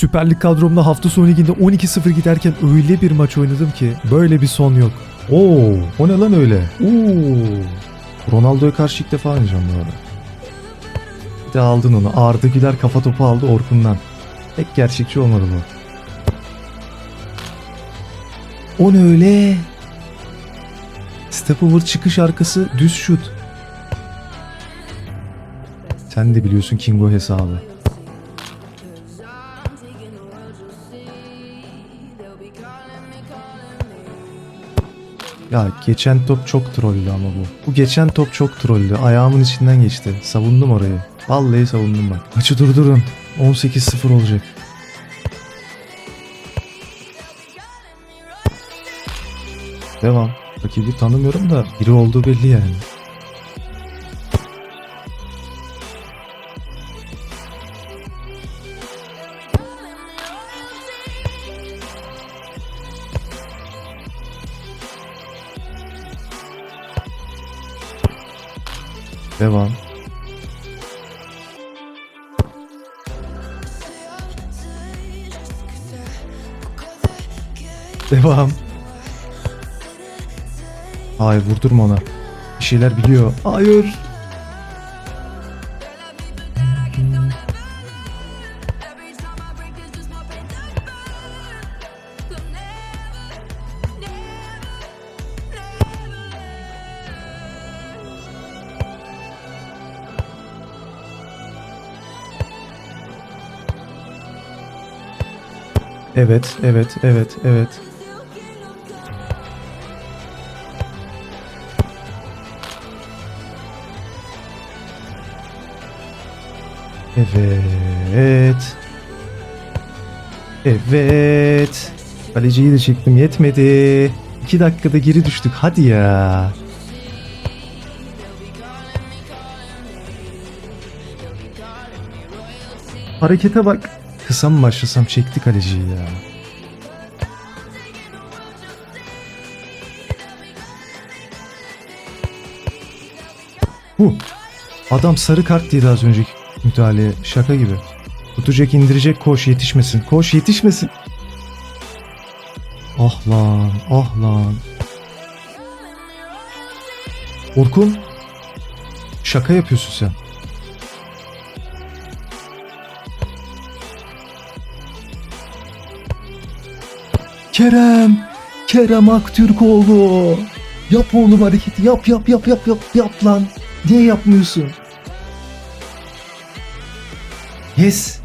Süper Lig kadromda hafta sonu liginde 12-0 giderken öyle bir maç oynadım ki böyle bir son yok. Oo, o ne lan öyle? Oo. Ronaldo'ya karşı ilk defa oynayacağım bu arada. Bir de aldın onu. Arda Güler kafa topu aldı Orkun'dan. Pek gerçekçi olmadı bu. O ne öyle? Step over çıkış arkası düz şut. Sen de biliyorsun Kingo hesabı. Ya geçen top çok trollü ama bu. Bu geçen top çok trollü. Ayağımın içinden geçti. Savundum orayı. Vallahi savundum bak. Maçı durdurun. 18-0 olacak. Devam. Rakibi tanımıyorum da biri olduğu belli yani. Devam. Devam. Hayır vurdurma ona. Bir şeyler biliyor. Hayır. Evet, evet, evet, evet. Evet. Evet. Kaleciyi de çektim yetmedi. 2 dakikada geri düştük hadi ya. Harekete bak. Kısa mı başlasam çekti kaleciyi ya. Bu. Adam sarı kart yedi az önceki müdahaleye. Şaka gibi. Tutacak indirecek koş yetişmesin. Koş yetişmesin. Ah lan ah lan. Orkun. Şaka yapıyorsun sen. Kerem. Kerem Aktürkoğlu. Yap oğlum hareketi yap yap yap yap yap yap lan. Niye yapmıyorsun? Yes.